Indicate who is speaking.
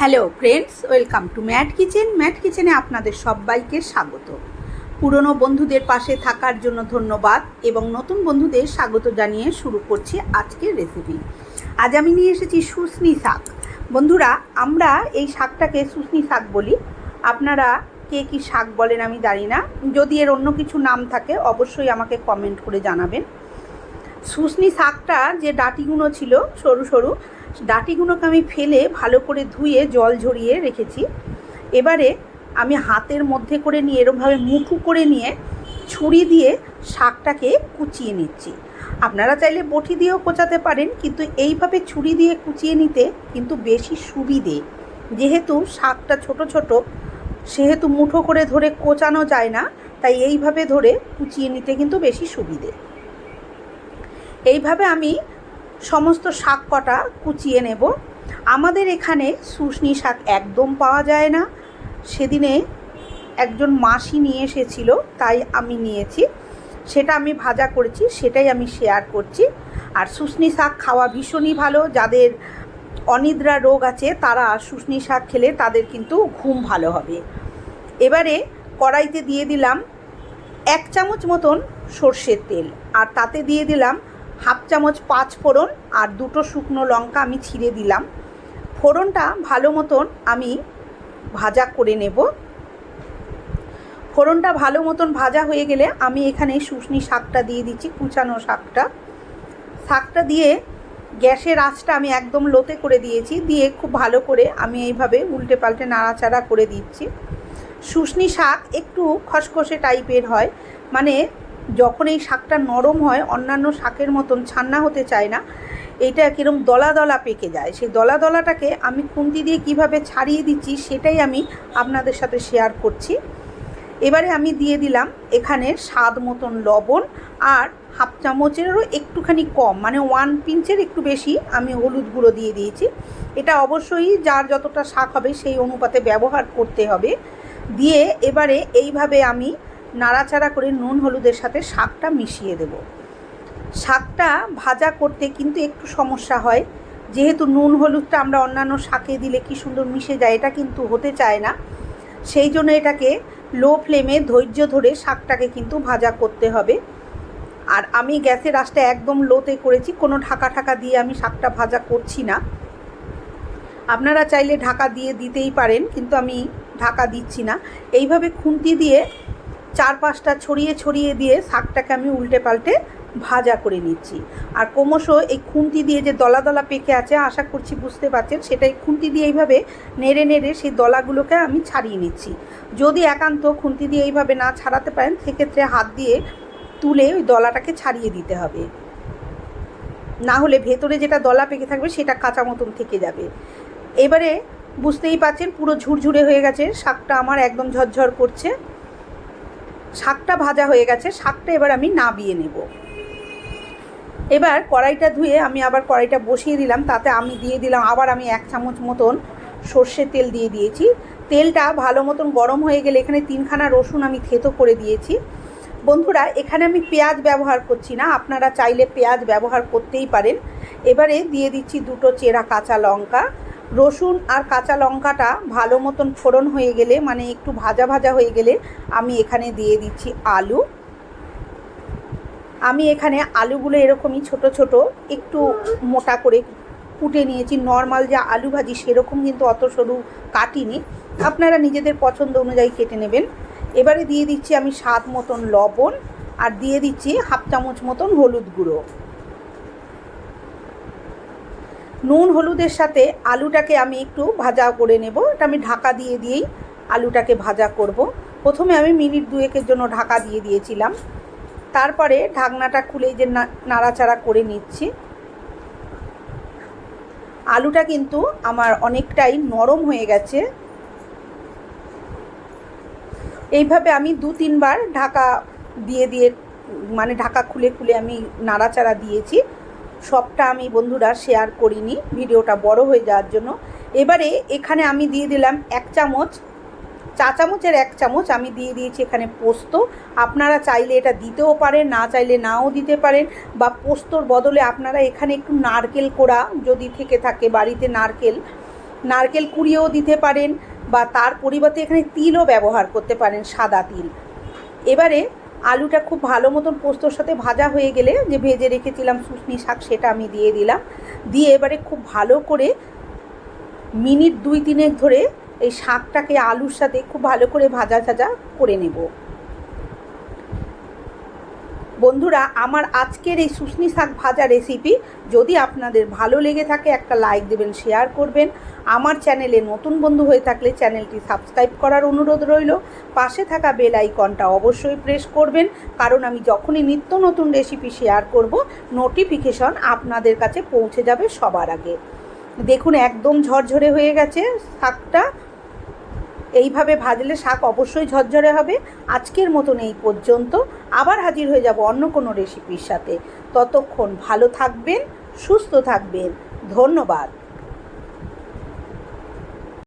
Speaker 1: Hello friends, welcome to Matt kitchen. Mat কিচেনে আপনাদের সবাইকে স্বাগত। পুরনো বন্ধুদের পাশে থাকার জন্য ধন্যবাদ এবং নতুন বন্ধুদের স্বাগত জানিয়ে শুরু করছি আজকের রেসিপি আজ আমি নিয়ে এসেছি শুশনি শাক। বন্ধুরা, আমরা এই শাকটাকে শুশনি শাক বলি। আপনারা কে কী শাক বলেন আমি জানি না। যদি এর অন্য কিছু নাম থাকে, অবশ্যই আমাকে কমেন্ট করে জানাবেন। শুশনি শাকটা যে ডাটিগুলো ছিল, সরু সরু ডাঁটিগুলোকে আমি ফেলে ভালো করে ধুয়ে জল ঝরিয়ে রেখেছি। এবারে আমি হাতের মধ্যে করে নিয়ে এরমভাবে মুঠু করে নিয়ে ছুরি দিয়ে শাকটাকে কুচিয়ে নিচ্ছি। আপনারা চাইলে বটি দিয়েও কোচাতে পারেন, কিন্তু এইভাবে ছুরি দিয়ে কুচিয়ে নিতে কিন্তু বেশি সুবিধে। যেহেতু শাকটা ছোট ছোট, সেহেতু মুঠো করে ধরে কোচানো যায় না, তাই এইভাবে ধরে কুচিয়ে নিতে কিন্তু বেশি সুবিধে। এইভাবে আমি সমস্ত শাক কটা কুচিয়ে নেব। আমাদের এখানে শুশনি শাক একদম পাওয়া যায় না। সেদিনে একজন মাসি নিয়ে এসেছিল, তাই আমি নিয়েছি। সেটা আমি ভাজা করেছি, সেটাই আমি শেয়ার করছি। আর শুশনি শাক খাওয়া ভীষণই ভালো। যাদের অনিদ্রা রোগ আছে, তারা শুশনি শাক খেলে তাদের কিন্তু ঘুম ভালো হবে। এবারে কড়াইতে দিয়ে দিলাম এক চামচ মতন সর্ষের তেল। আর তাতে দিয়ে দিলাম হাফ চামচ পাঁচ ফোড়ন আর দুটো শুকনো লঙ্কা আমি ছিঁড়ে দিলাম। ফোড়নটা ভালো মতন আমি ভাজা করে নেব। ফোড়নটা ভালো মতন ভাজা হয়ে গেলে আমি এখানে শুশনি শাকটা দিয়ে দিচ্ছি, কুচানো শাকটা। শাকটা দিয়ে গ্যাসের আঁচটা আমি একদম লোতে করে দিয়েছি, দিয়ে খুব ভালো করে আমি এইভাবে উল্টে পাল্টে নাড়াচাড়া করে দিচ্ছি। শুশনি শাক একটু খসখসে টাইপের হয় মানে যখন এই শাকটা নরম হয়, অন্যান্য শাকের মতন ছান্না হতে চায় না, এটা কীরকম দলা দলা পেকে যায়। সেই দলা দলাটাকে আমি খুন্তি দিয়ে কীভাবে ছাড়িয়ে দিচ্ছি, সেটাই আমি আপনাদের সাথে শেয়ার করছি। এবারে আমি দিয়ে দিলাম এখানে স্বাদ মতন লবণ আর হাফ চামচেরও একটুখানি কম মানে ওয়ান পিঞ্চের একটু বেশি আমি হলুদ গুঁড়ো দিয়ে দিয়েছি। এটা অবশ্যই যার যতটা শাক হবে, সেই অনুপাতে ব্যবহার করতে হবে। দিয়ে এবারে এইভাবে আমি নাড়াচাড়া করে নুন হলুদের সাথে শাকটা মিশিয়ে দেব। শাকটা ভাজা করতে কিন্তু একটু সমস্যা হয়। যেহেতু নুন হলুদটা আমরা অন্যান্য শাকে দিলে কি সুন্দর মিশে যায়, এটা কিন্তু হতে চায় না। সেই জন্য এটাকে লো ফ্লেমে ধৈর্য ধরে শাকটাকে কিন্তু ভাজা করতে হবে। আর আমি গ্যাসের আঁচটা একদম লোতে করেছি, কোনো ঢাকা ঢাকা দিয়ে আমি শাকটা ভাজা করছি না। আপনারা চাইলে ঢাকা দিয়ে দিতেই পারেন, কিন্তু আমি ঢাকা দিচ্ছি না। এইভাবে খুন্তি দিয়ে চার পাঁচটা ছড়িয়ে ছড়িয়ে দিয়ে শাকটাকে আমি উল্টে পাল্টে ভাজা করে নিচ্ছি। আর ক্রমশ এই খুন্তি দিয়ে যে দলা দলা পেকে আছে, আশা করছি বুঝতে পারছেন, সেটাই খুন্তি দিয়ে এইভাবে নেড়ে নেড়ে সেই দলাগুলোকে আমি ছাড়িয়ে নিচ্ছি। যদি একান্ত খুন্তি দিয়ে এইভাবে না ছাড়াতে পারেন, সেক্ষেত্রে হাত দিয়ে তুলে ওই দলাটাকে ছাড়িয়ে দিতে হবে। না হলে ভেতরে যেটা দলা পেকে থাকবে, সেটা কাঁচা মতন থেকে যাবে। এবারে বুঝতেই পারছেন, পুরো ঝুরঝুরে হয়ে গেছে, শাকটা আমার একদম ঝরঝর করছে। শাকটা ভাজা হয়ে গেছে, শাকটা এবার আমি নাবিয়ে নেব। এবার কড়াইটা ধুয়ে আমি আবার কড়াইটা বসিয়ে দিলাম, তাতে আমি দিয়ে দিলাম, আবার আমি এক চামচ মতন সর্ষের তেল দিয়ে দিয়েছি। তেলটা ভালো মতন গরম হয়ে গেলে এখানে তিনখানা রসুন আমি থেতো করে দিয়েছি। বন্ধুরা, এখানে আমি পেঁয়াজ ব্যবহার করছি না, আপনারা চাইলে পেঁয়াজ ব্যবহার করতেই পারেন। এবারে দিয়ে দিচ্ছি দুটো চেরা কাঁচা লঙ্কা রসুন আর কাঁচা লঙ্কাটা ভালো মতন ফোড়ন হয়ে গেলে মানে একটু ভাজা ভাজা হয়ে গেলে আমি এখানে দিয়ে দিচ্ছি আলু। আমি এখানে আলুগুলো এরকমই ছোট ছোট একটু মোটা করে কুটে নিয়েছি। নর্মাল যা আলু ভাজি সেরকম কিন্তু অত সরু কাটিনি। আপনারা নিজেদের পছন্দ অনুযায়ী কেটে নেবেন। এবারে দিয়ে দিচ্ছি আমি স্বাদ মতন লবণ আর দিয়ে দিচ্ছি হাফ চামচ মতন হলুদ গুঁড়ো। নুন হলুদের সাথে আলুটাকে আমি একটু ভাজা করে নেব। এটা আমি ঢাকা দিয়ে দিয়েই আলুটাকে ভাজা করব। প্রথমে আমি মিনিট দুয়েকের জন্য ঢাকা দিয়ে দিয়েছিলাম। তারপরে ঢাকনাটা খুলেই যে নাড়াচাড়া করে নিচ্ছি। আলুটা কিন্তু আমার অনেকটাই নরম হয়ে গেছে। এইভাবে আমি দু তিনবার ঢাকা দিয়ে দিয়ে মানে ঢাকা খুলে খুলে আমি নাড়াচাড়া দিয়েছি। সবটা আমি বন্ধুরা শেয়ার করিনি, ভিডিওটা বড় হয়ে যাওয়ার জন্য। এবারে এখানে আমি দিয়ে দিলাম এক চামচ, চা চামচের এক চামচ আমি দিয়ে দিয়েছি এখানে পোস্ত। আপনারা চাইলে এটা দিতেও পারেন, না চাইলে নাও দিতে পারেন, বা পোস্তর বদলে আপনারা এখানে একটু নারকেল কোড়া যদি থেকে থাকে বাড়িতে নারকেল নারকেল কুড়িয়েও দিতে পারেন, বা তার পরিবর্তে এখানে তিলও ব্যবহার করতে পারেন, সাদা তিল। এবারে আলুটা খুব ভালো মতন পোস্তর সাথে ভাজা হয়ে গেলে যে ভেজে রেখেছিলাম সুসনি শাক, সেটা আমি দিয়ে দিলাম। দিয়ে এবারে খুব ভালো করে মিনিট দুই তিনেক ধরে এই শাকটাকে আলুর সাথে খুব ভালো করে ভাজা ভাজা করে নেব। বন্ধুরা, আমার আজকের এই শুশনি শাক ভাজা রেসিপি যদি আপনাদের ভালো লেগে থাকে, একটা লাইক দেবেন শেয়ার করবেন। আমার চ্যানেলে নতুন বন্ধু হয়ে থাকলে চ্যানেলটি সাবস্ক্রাইব করার অনুরোধ রইল। পাশে থাকা বেল আইকনটা অবশ্যই প্রেস করবেন, কারণ আমি যখনই নিত্য নতুন রেসিপি শেয়ার করব নোটিফিকেশন আপনাদের কাছে পৌঁছে যাবে সবার আগে। দেখুন, একদম ঝরঝরে হয়ে গেছে শাকটা। এইভাবে ভাজলে শাক অবশ্যই ঝরঝরে হবে। আজকের মতন এই পর্যন্ত। আবার হাজির হয়ে যাব অন্য কোনো রেসিপির সাথে। ততক্ষণ ভালো থাকবেন, সুস্থ থাকবেন। ধন্যবাদ।